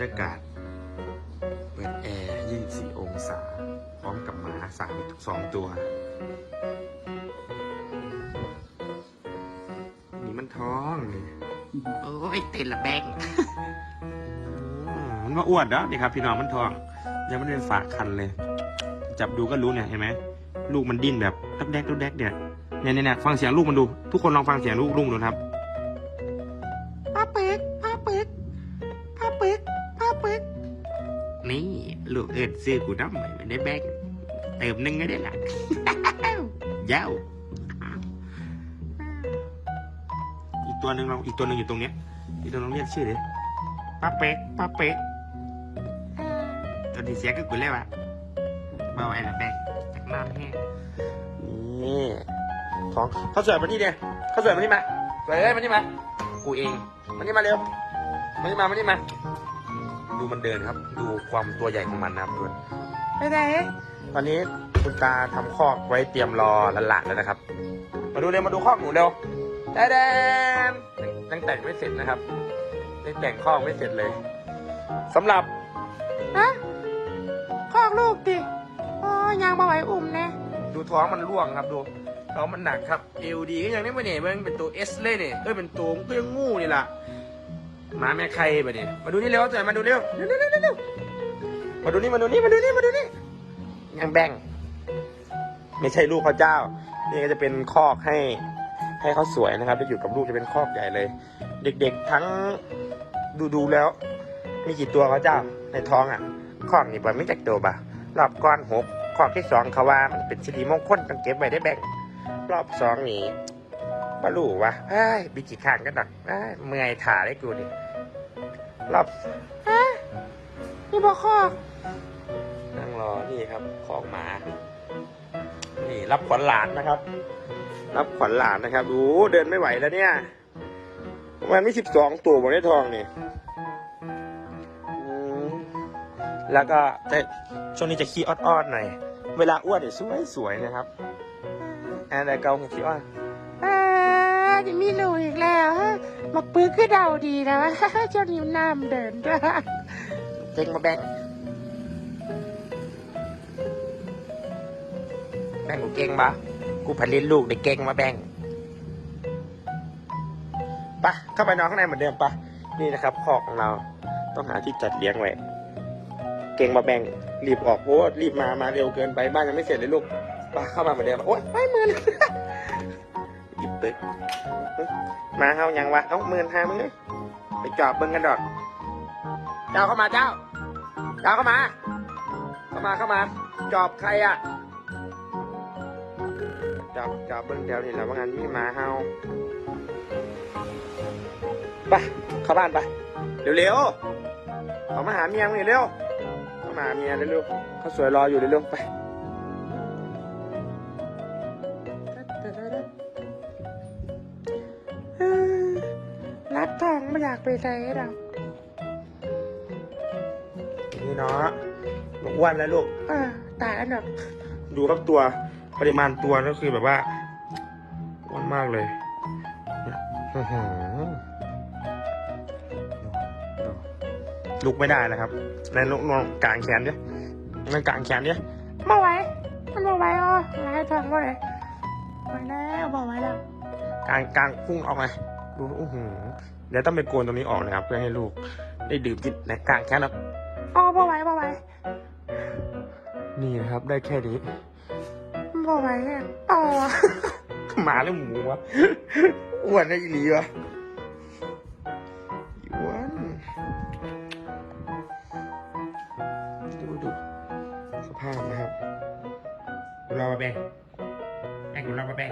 รยากาศ เปิดแอร์ 24 องศา พร้อมกับหมาสามสองตัว นี่มันท้องนี่โอ้ยเต้นละแบงอืมมันมาอ้วนแล้วนี่ครับ พี่น้องมันท้อง ยังไม่ได้ฝากคันเลย จับดูก็รู้เนี่ยเห็นไหมลูกมันดิ้นแบบดักแดกดักแดกเนี่ยเนี่ยเนี่ยเนี่ยฟังเสียงลูกมันดู ทุกคนลองฟังเสียงลูกลูกดูนะครับ นี่ลูกเอิดซื้อกูน้ำไม่ได้แบงเติมหนึงก็ได้ละยาวอีกตัวหนึ่งเราอีกตัวหนึ่งอยู่ตรงเนี้ยอีกตัวนึงเรียกชื่อดิป้าเป็กป้าเป็กตัวที่เสียก็กูเลยวะมาไว้ละแบงจากน้ำแห้งนี่ท้องข้าวสวยมานี่เดียข้าวสวยมานี่มาสวยเอ้ยมานี่มากูเองมานี่มาเร็วมานี่มามานี่มา ดูมันเดินครับ ดูความตัวใหญ่ของมันนะครับทุกคนไปไหนตอนนี้คุณตาทำคอกไว้เตรียมรอหลานๆแล้วนะครับ มาดูเร็วมาดูคอกหนูเร็วแดนแดนยังแต่งไม่เสร็จนะครับยังแต่งคอกไม่เสร็จเลยสำหรับฮะคอกลูกดิโอ้ยยังมาไหวอุ่มแน่ดูท้องมันร่วงครับดูท้องมันหนักครับเอวดีก็ยังได้มาเนี่ยมันเป็นตัวเอสเลยเนี่ยเอ้ยเป็นตัวก็ยังงูนี่ล่ะ หมาแม่ใครไปเนี่ยมาดูนี่เร็วจ่อยมาดูเร็วเร็วเร็วเร็วเร็วมาดูนี่มาดูนี่มาดูนี่มาดูนี่ยังแบ่ง ไม่ใช่ลูกเขาเจ้า นี่ก็จะเป็นคอกให้ ให้เขาสวยนะครับได้อยู่กับลูกจะเป็นคอกใหญ่เลย เด็กๆทั้งดูดูแล้ว มีกี่ตัวเขาเจ้าในท้องอะคอกนี่บ่ไม่จักตัวบ่รอบก้อนหกคอกที่สองเขาว่ามันเป็นสิริมงคลต้องเก็บไว้ได้แบ่ง รอบสองนี่ บ่รู้วะเอ้ยบีกี่ข้างก็ดักเอ้ยเมื่อยขาได้กูดิรอบฮะนี่บอกคอกนั่งรอนี่ครับของหมา นี่รับขวัญหลานนะครับ รับขวัญหลานนะครับโอ้เดินไม่ไหวแล้วเนี่ยมันไม่สิบสองตัวบนได้ทองนี่อืมแล้วก็แต่ช่วงนี้จะขี้อ้อนๆหน่อย เวลาอ้วนเนี่ยสวยสวยๆนะครับอันไหนเกาของขี้อ้อนอ่า จะมีลูกอีกแล้วฮะมาปื้อคือเดาดีนะวะเจ้านิ้วน้ำเดินด้วยเก่งมาแบ่งแบ่งกูเก่งปะกูผลิตลูกได้เก่งมาแบ่งไปะเข้าไปนอนข้างในเหมือนเดิมปะนี่นะครับคอกของเราต้องหาที่จัดเลี้ยงไว้เก่งมาแบ่งรีบออกโอ้รีบมามาเร็วเกินไปบ้านยังไม่เสร็จเลยลูกไปเข้ามาเหมือนเดิมโอ๊ยไม่มือนห ยมาเฮายังวะเอ้าหมื่นห้ามึงเลยไปจอบเบิ้งกันดอก เจ้าเข้ามาเจ้า เจ้าเข้ามา เข้ามาเข้ามา จอบใครอะ จอบจอบเบิ้งเดียวนี่แหละว่างั้นมีหมาเฮาไปเข้าบ้านไปเร็วๆเขามาหาเมียมึงเร็วเข้ามาหาเมียเร็วๆเขาสวยรออยู่เร็วๆไป องไม่อยากไปไหนหรอกนี่เนาะลูกอ้วนแล้วลูกเออตายอันดับดูครับตัวปริมาณตัวก็คือแบบว่าอ้วนมากเลยเนี่ยอื้อหือลุกไม่ได้นะครับในลงลองกางแขนดินั่นกางแขนดิมาไหวมันมาไหวอ๋อร้ายทองมาเลยมาแล้วมาไหวแล้วกางกางพุ่งออกมา ดูอื้อหือเดี๋ยวต้องไปโกนตรงนี้ออกนะครับ เพื่อให้ลูกได้ดื่มกินนะกางแขนแล้วอ๋อมาไหวมาไหวนี่นะครับได้แค่นี้มาไหวเนี่ยอ๋อหมาหรือหมูวะอ้วนได้อีหลีวะอ้วนดูดูสภาพนะครับเรามาแบ่งแบ่งคุณเรามาแบ่ง